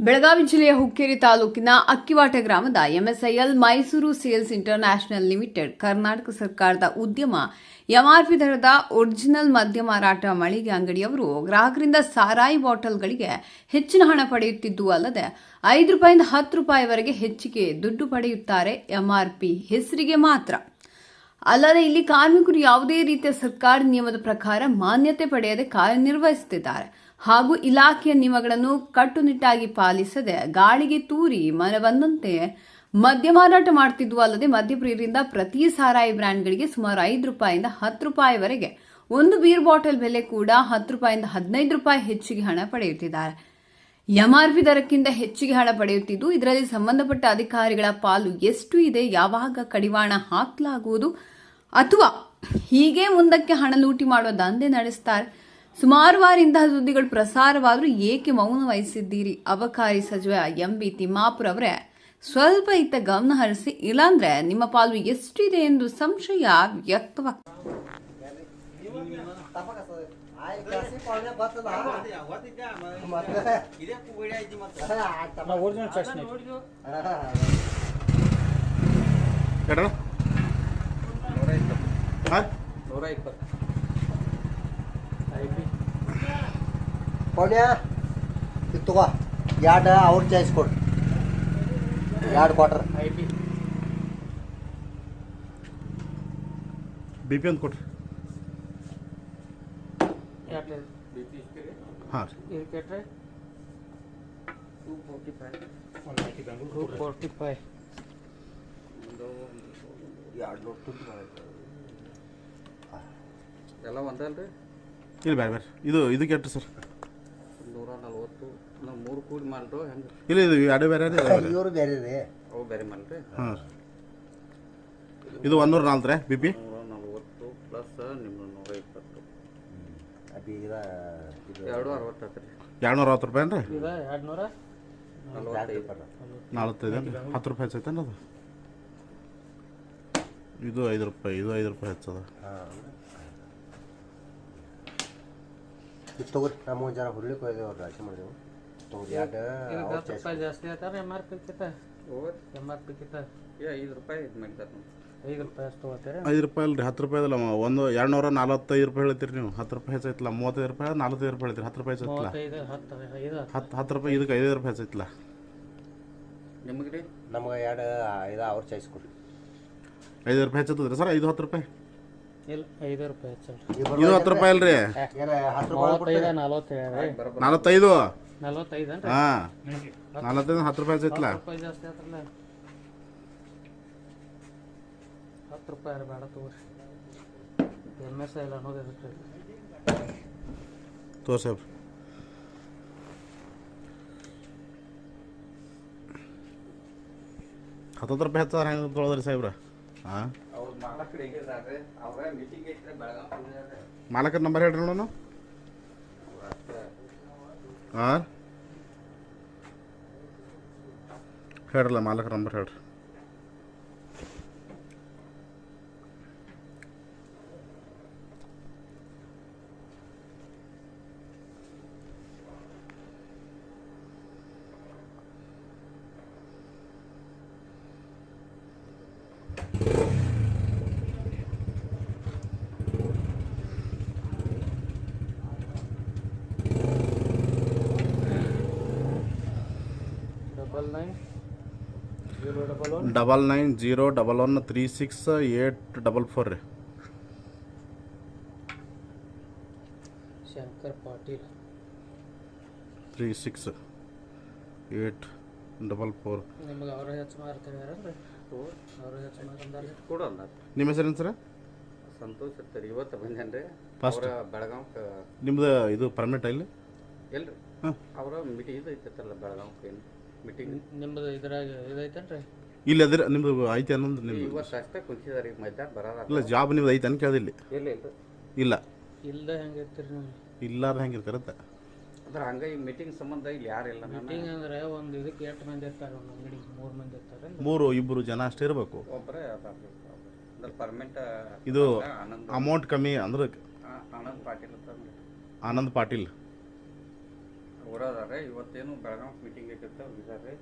ಬೆಳಗಾವಿ ಜಿಲ್ಲೆಯ ಹುಕ್ಕೇರಿ ತಾಲೂಕಿನ ಅಕ್ಕಿವಾಟ ಗ್ರಾಮದ MSIL Mysore sales international limited Karnataka ಸರ್ಕಾರದ ಉದ್ಯಮ ಎಂಆರ್ಪಿ ದರದ ಒರಿಜಿನಲ್ ಮದ್ಯ ಮಾರಾಟ ಮಳಿಗೆ ಅಂಗಡಿಯವರು ಗ್ರಾಹಕರಿಂದ ಸಾರಾಯಿ ಬಾಟಲ್ಗಳಿಗೆ ಹೆಚ್ಚಿನ ಹಣ ಪಡೆಯುತ್ತಿದ್ದು ಅಲ್ಲದೆ ಐದು ರೂಪಾಯಿಂದ ಹತ್ತು ರೂಪಾಯಿವರೆಗೆ ಹೆಚ್ಚಿಗೆ ದುಡ್ಡು ಪಡೆಯುತ್ತಾರೆ ಎಂಆರ್ಪಿ ಹೆಸರಿಗೆ ಮಾತ್ರ. ಅಲ್ಲದೆ ಇಲ್ಲಿ ಕಾರ್ಮಿಕರು ಯಾವುದೇ ರೀತಿಯ ಸರ್ಕಾರಿ ನಿಯಮದ ಪ್ರಕಾರ ಮಾನ್ಯತೆ ಪಡೆಯದೆ ಕಾರ್ಯನಿರ್ವಹಿಸುತ್ತಿದ್ದಾರೆ. ಹಾಗೂ ಇಲಾಖೆಯ ನಿಯಮಗಳನ್ನು ಕಟ್ಟುನಿಟ್ಟಾಗಿ ಪಾಲಿಸದೆ ಗಾಳಿಗೆ ತೂರಿ ಮನೆ ಬಂದಂತೆ ಮದ್ಯ ಮಾರಾಟ ಮಾಡ್ತಿದ್ವು ಅಲ್ಲದೆ ಮದ್ಯಪ್ರಿಯರಿಂದ ಪ್ರತಿ ಸಾರಾಯಿ ಬ್ರ್ಯಾಂಡ್ಗಳಿಗೆ ಸುಮಾರು ಐದು ರೂಪಾಯಿಂದ ಹತ್ತು ರೂಪಾಯಿವರೆಗೆ ಒಂದು ಬೀರ್ ಬಾಟಲ್ ಬೆಲೆ ಕೂಡ ಹತ್ತು ರೂಪಾಯಿಂದ ಹದಿನೈದು ರೂಪಾಯಿ ಹೆಚ್ಚಿಗೆ ಹಣ ಪಡೆಯುತ್ತಿದ್ದಾರೆ. ಎಂಆರ್ಪಿ ದರಕ್ಕಿಂತ ಹೆಚ್ಚಿಗೆ ಹಣ ಪಡೆಯುತ್ತಿದ್ದು, ಇದರಲ್ಲಿ ಸಂಬಂಧಪಟ್ಟ ಅಧಿಕಾರಿಗಳ ಪಾಲು ಎಷ್ಟು ಇದೆ, ಯಾವಾಗ ಕಡಿವಾಣ ಹಾಕಲಾಗುವುದು ಅಥವಾ ಹೀಗೆ ಮುಂದಕ್ಕೆ ಹಣ ಲೂಟಿ ಮಾಡುವ ದಂಧೆ ನಡೆಸ್ತಾರೆ ಸುಮಾರು ವಾರ ಇಂತಹ ಸುದ್ದಿಗಳು ಪ್ರಸಾರವಾದರೂ ಏಕೆ ಮೌನ ವಹಿಸಿದ್ದೀರಿ? ಅಬಕಾರಿ ಸಚಿವ ಎಂ ಬಿ ತಿಮ್ಮಾಪುರ್ ಅವರೇ ಸ್ವಲ್ಪ ಇತ್ತ ಗಮನ ಹರಿಸಿ ಇಲ್ಲಾಂದ್ರೆ ನಿಮ್ಮ ಪಾಲು ಎಷ್ಟಿದೆ ಎಂದು ಸಂಶಯ ವ್ಯಕ್ತವಾಗ್ತದೆ ಆಯ್ ಕಾಸಿ ಪಾವನೆ ಬರ್ತದ ಮತ್ತೆ ಒರಿಜಿನಲ್ ಚಟ್ನಿ ಎಡಣ ಹಾಂ ನೂರ ಇಪ್ಪತ್ತು ಐ ಪಿ ಪೌನ್ಯ ಇದು ತಗೋ. ಎರಡು ಅವ್ರ ಚಾಯ್ಸ್ ಕೊಡು. ಎರಡು quarter I P B P ಅಂತ ಕೊಡ್ರಿ ಎರಡು ಬಿ ಪಿ ಇಸ್ತೀರಿ ಹಾಂ ರೀ. ಇದು ಕೆಟ್ರೆ two forty five. Two forty five ಎರಡು ನೋಟ್ ತುತ್ತು ಎಲ್ಲ ಒಂದಲ್ರಿ ಇಲ್ಲ ಬೇರೆ ಬೇರೆ. ಇದು ಇದಕ್ಕೆ ಎಷ್ಟು ಸರ್. ನೂರ ನಲ್ವತ್ತು ನಾವು ಮೂರು ಕೂಡಿ ಮಾಡ್ರು ಹೆಂಗೆ? ಇಲ್ಲ ಇದು ಎರಡು ಬೇರೆ ರೀ ಇದು. ಬೇರೆ ಇವರು ಬೇರೆ ರೀ ಅವು ಬೇರೆ ಮಾಲ್ರಿ ಹಾಂ. ರೀ ಇದು ಒಂದೂರ ನಾಲ್ಕು ರೀ ಬಿ ಪಿ? ನೂರ ನಲ್ವತ್ತು ಪ್ಲಸ್ ನಿಮ್ಮ ನೂರ ಇಪ್ಪತ್ತು. ಅದು ಈಗ ಇದು ಎರಡು ಅರವತ್ತು ಎರಡುನೂರ ಅರವತ್ತು ರೂಪಾಯಿ ನೂರ ನಲ್ವತ್ತೈದು. ನಲ್ವತ್ತೈದು ಏನು ಹತ್ತು ರೂಪಾಯಿ ಹೆಚ್ಚೈತೇನು ಅದು? ಇದು ಐದು ರೂಪಾಯಿ ಇದು ಐದು ರೂಪಾಯಿ ಹೆಚ್ಚದ. ಹಾಂ. ಇದು ತಗೋರಿ ನಮ್ಮ ಜನ ಹುರ್ಲಿಕ್ಕೆ ಹೋಯ್ದೇವು ಅವ್ರು ರಾಶಿ ಮಾಡಿದೆವು. ತಗೋರಿ ಎರಡು ರೂಪಾಯಿ ಜಾಸ್ತಿ ಆಯ್ತಾರೆ ಎಂ ಆರ್ ಪಿ ಕಿತ? ಎಂ ಆರ್ ಪಿ ಕಿತ? ಏ ಐದು ರೂಪಾಯಿ ಇದು ಮಾಡ್ತಾರೆ ನೋಡಿ. ಐದು ರೂಪಾಯಿ ಅಷ್ಟು ತೊಗೋತೀರಿ? ಐದು ರೂಪಾಯಿ ಅಲ್ರಿ ಹತ್ತು ರೂಪಾಯಿ ಅದಲ್ಲ ಒಂದು ಎರಡುನೂರ ನಲ್ವತ್ತೈದು ರೂಪಾಯಿ ಹೇಳ್ತೀರಿ ನೀವು. ಹತ್ತು ರೂಪಾಯಿ ಹೆಚ್ಚೈತಿಲ್ಲ ಮೂವತ್ತೈದು ರೂಪಾಯಿ ನಲ್ವತ್ತೈದು ರೂಪಾಯಿ ಹೇಳ್ತೀರಿ ಹತ್ತು ರೂಪಾಯಿ ಹೆಚ್ಚೈತಿಲ್ಲ ಮೂವತ್ತೈದು ಹತ್ತು ಐದು ಹತ್ತು. ಹತ್ತು ರೂಪಾಯಿ ಇದಕ್ಕೆ ಐದೈದು ರೂಪಾಯಿ ಹೆಚ್ಚೈತಿಲ್ಲ ನಿಮಗೆ ರೀ? ನಮಗೆ ಎರಡು ಐದು ಅವ್ರ ಚಾಯ್ಸ್ ಕೊಡಿ ಐದು ರೂಪಾಯಿ ಹೆಚ್ಚತ್ತದ್ರಿ ಸರ್ ಐದು ಹತ್ತು ರೂಪಾಯಿ? ಐದು ರೂಪಾಯಿ ಇದು ಹತ್ತು ರೂಪಾಯಿ ಅಲ್ರಿ? ಹತ್ತು ಮೂವತ್ತೈದು ನಲ್ವತ್ತೇಳು ರೀ ನಲವತ್ತೈದು ನಲ್ವತ್ತೈದು? ನಲವತ್ತೈದು ಹತ್ತು ರೂಪಾಯಿ ಸಿಗ್ತಲ್ಲ ಹತ್ತು ರೂಪಾಯಿ ಜಾಸ್ತಿ ಹತ್ತು ರೂಪಾಯಿ ಬೇಡ ತಗೋರಿ. ಎಂ ಎಸ್ ಇಲ್ಲ ಅನ್ನೋದು ಇದಕ್ಕೆ ತೋರ್ ಸಾಹೇಬ್ರ ಹತ್ತತ್ತು ರೂಪಾಯಿ ಹೆಚ್ಚಾರ ಹೆಂಗೆ ತೊಗೊಳದ್ರಿ ಸಾಹೇಬ್ರ? ಹಾಂ? ಮಾಲಕರ ನಂಬರ್ ಹೇಳ್ರಿ ನೋಡೋಣ. ಹಾಂ? ಹೇಳ್ರಲ್ಲ ಮಾಲಕರ ನಂಬರ್ ಹೇಳ್ರಿ. Double nine zero double one double nine zero double one three six eight double four ರೀ. Shankar Patil. Three six eight double four. ನಿಮ್ಗೆ ಅವರ ಹೆಚ್ಚು ಮಾರ್ತಾರೆ ಅವರ ಅವರು ಹೆಚ್ಚು ಮಾರಂದಾರ್ರಿ ಕೂಡ ಅಲ್ಲ. ನಿಮ್ಮ ಹೆಸರೇನು ಸರ್? ಸಂತೋಷ್ ಇರ್ತಾರೆ ಇವತ್ತು ಬಂದೇನ್ರಿ. ಅವರ ಬೆಳಗಾವ್ಕ ನಿಮ್ದು ಇದು ಪರ್ಮಿಟ್ ಇಲ್ಲಿ ಎಲ್ರಿ? ಹಾಂ. ಅವರ ಮೀಟಿಂಗ್ ಇದು ಐತಲ್ಲ ಬೆಳಗಾವ್ ಏನು? ಮೀಟಿಂಗ್ ನಿಮ್ಮದು ಇದ್ರಾಗ ಇದೈತೇನ್ರಿ ಇಲ್ಲಿ ಅದ್ರ ನಿಮ್ದು ಐತೆ ಅನ್ನೋದು ನಿಮ್ದು. ಇವತ್ತು ಅಷ್ಟೇ ಕುಂತಿದಾರೆ ಈಗ ಮಧ್ಯಾಹ್ನ ಬರೋದ ಇಲ್ಲ ಜಾಬ್ ನಿಮ್ದು ಐತೆ ಅಂತ ಇಲ್ಲಿ. ಇಲ್ಲ ಇಲ್ಲ ಇಲ್ಲ. ಇಲ್ದ ಹೆಂಗೆ ಇರ್ತೀರಿ ನೀವು? ಇಲ್ಲಾರ್ದ ಹೆಂಗಿರ್ತಾರತ್ತ ಅಂದ್ರೆ ಹಂಗ ಈ ಮೀಟಿಂಗ್ ಸಂಬಂಧ ಇಲ್ಲಿ ಯಾರಿಲ್ಲ ಮೀಟಿಂಗ್ ಅಂದ್ರೆ ಒಂದು ಇದಕ್ಕೆ ಎಷ್ಟು ಮಂದಿ ಇರ್ತಾರೆ? ಒಂದು ಅಂಗಡಿ ಮೂರು ಮಂದಿ ಇರ್ತಾರೆ ಮೂರು ಇಬ್ಬರು ಜನ ಅಷ್ಟೇ ಇರಬೇಕು. ಒಬ್ಬರೇ ಅದಾರ್ರಿ ಅಂದ್ರೆ ಪರ್ಮೆಂಟ್ ಇದು ಆನಂದ್ ಅಮೌಂಟ್ ಕಮ್ಮಿ ಅಂದ್ರೆ ಆನಂದ್ ಪಾಟೀಲ್ ಅಂತ ಅಂದ್ರಿ. ಆನಂದ್ ಪಾಟೀಲ್. ಹೋರಾದಾರೆ ಇವತ್ತೇನು ಬೆಳಗಾವಿ ಮೀಟಿಂಗ್ ಬೇಕಿತ್ತು ಹೋಗಿದ್ದಾರೆ